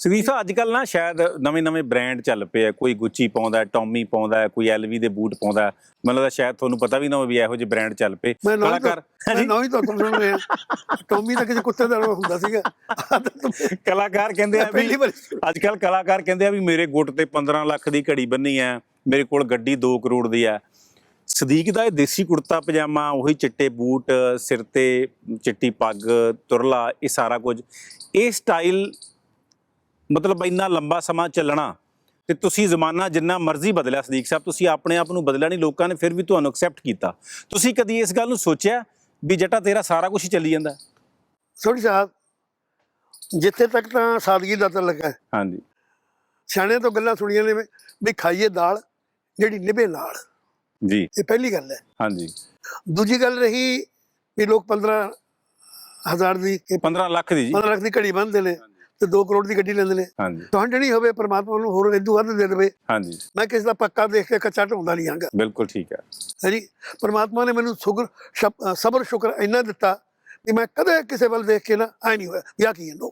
ਸਾਹਿਬ ਅੱਜ ਕੱਲ ਨਾ ਸ਼ਾਇਦ ਨਵੇਂ ਨਵੇਂ ਬ੍ਰਾਂਡ ਚੱਲ ਪਏ ਆ। ਕੋਈ ਗੁੱਚੀ ਪਾਉਂਦਾ ਟੌਮੀ ਪਾਉਂਦਾ ਕੋਈ ਐਲਵੀ ਦੇ ਬੂਟ ਪਾਉਂਦਾ। ਮੈਨੂੰ ਲੱਗਦਾ ਸ਼ਾਇਦ ਤੁਹਾਨੂੰ ਪਤਾ ਵੀ ਨਾ ਹੋਵੇ ਵੀ ਇਹੋ ਜਿਹੇ ਬ੍ਰਾਂਡ ਚੱਲ ਪਏ। ਕਲਾਕਾਰ ਮੈਂ ਨੌਂ ਹੀ ਤੋਂ ਸੁਣ ਰਿਹਾ ਟੋਮੀ ਤਾਂ ਕਿਸੇ ਕੁੱਤੇ ਦਾ ਹੁੰਦਾ ਸੀਗਾ। ਕਲਾਕਾਰ ਕਹਿੰਦੇ ਆ ਵੀ ਅੱਜ ਕੱਲ ਕਲਾਕਾਰ ਕਹਿੰਦੇ ਆ ਵੀ ਮੇਰੇ ਗੁੱਟ ਤੇ 15 ਲੱਖ ਦੀ ਘੜੀ ਬੰਨੀ ਹੈ ਮੇਰੇ ਕੋਲ ਗੱਡੀ 2 ਕਰੋੜ ਦੀ ਹੈ। ਸਦੀਕ ਦਾ ਇਹ ਦੇਸੀ ਕੁੜਤਾ ਪਜਾਮਾ ਉਹੀ ਚਿੱਟੇ ਬੂਟ ਸਿਰ ਤੇ ਚਿੱਟੀ ਪੱਗ ਤੁਰਲਾ ਇਹ ਸਾਰਾ ਕੁਝ। ਇਹ ਸਟਾਈਲ ਮਤਲਬ ਇੰਨਾ ਲੰਬਾ ਸਮਾਂ ਚੱਲਣਾ ਤੇ ਤੁਸੀਂ ਜ਼ਮਾਨਾ ਜਿੰਨਾ ਮਰਜ਼ੀ ਬਦਲਿਆ ਸਦੀਕ ਸਾਹਿਬ ਤੁਸੀਂ ਆਪਣੇ ਆਪ ਨੂੰ ਬਦਲਿਆ ਨਹੀਂ ਲੋਕਾਂ ਨੇ ਫਿਰ ਵੀ ਤੁਹਾਨੂੰ ਐਕਸੈਪਟ ਕੀਤਾ। ਤੁਸੀਂ ਕਦੀ ਇਸ ਗੱਲ ਨੂੰ ਸੋਚਿਆ ਵੀ ਜੱਟਾ ਤੇਰਾ ਸਾਰਾ ਕੁਝ ਚੱਲੀ ਜਾਂਦਾ? ਸੋਢੀ ਸਾਹਿਬ ਜਿੱਥੇ ਤੱਕ ਤਾਂ ਸਾਦਗੀ ਦਾ ਤਾਂ ਲੱਗਾ। ਹਾਂਜੀ। ਸਿਆਣਿਆਂ ਤੋਂ ਗੱਲਾਂ ਸੁਣੀਆਂ ਨੇ ਵੀ ਖਾਈਏ ਦਾਲ ਜਿਹੜੀ ਨਿਭੇ ਨਾਲ। ਜੀ। ਇਹ ਪਹਿਲੀ ਗੱਲ ਹੈ। ਹਾਂਜੀ। ਦੂਜੀ ਗੱਲ ਰਹੀ ਵੀ ਲੋਕ 15 ਹਜ਼ਾਰ ਦੀ ਇਹ 15 ਲੱਖ ਦੀ ਜੀ। 15 ਲੱਖ ਦੀ ਘੜੀ ਬੰਨਦੇ ਨੇ। ਤੇ 2 ਕਰੋੜ ਦੀ ਗੱਡੀ ਲੈਂਦੇ ਨੇ। ਹਾਂਜੀ। ਤੁਹਾਡੇ ਨਹੀਂ ਹੋਵੇ ਪ੍ਰਮਾਤਮਾ ਨੂੰ ਹੋਰ ਇਦੂ ਵੱਧ ਦੇ ਦੇਵੇ। ਹਾਂਜੀ। ਮੈਂ ਕਿਸੇ ਦਾ ਪੱਕਾ ਦੇਖ ਕੇ ਕੱਚਾ ਢਾਉਂਦਾ ਨਹੀਂ ਆਂਗਾ ਬਿਲਕੁਲ ਠੀਕ ਹੈ। ਹੈ ਜੀ? ਪਰਮਾਤਮਾ ਨੇ ਮੈਨੂੰ ਸ਼ੁਕਰ ਸਬਰ ਸ਼ੁਕਰ ਇੰਨਾ ਦਿੱਤਾ ਕਿ ਮੈਂ ਕਦੇ ਕਿਸੇ ਵੱਲ ਦੇਖ ਕੇ ਨਾ ਆਈ ਨਹੀਂ ਹੋਇਆ। ਵੀ ਆਹ ਕੀ ਹੈ ਨੋ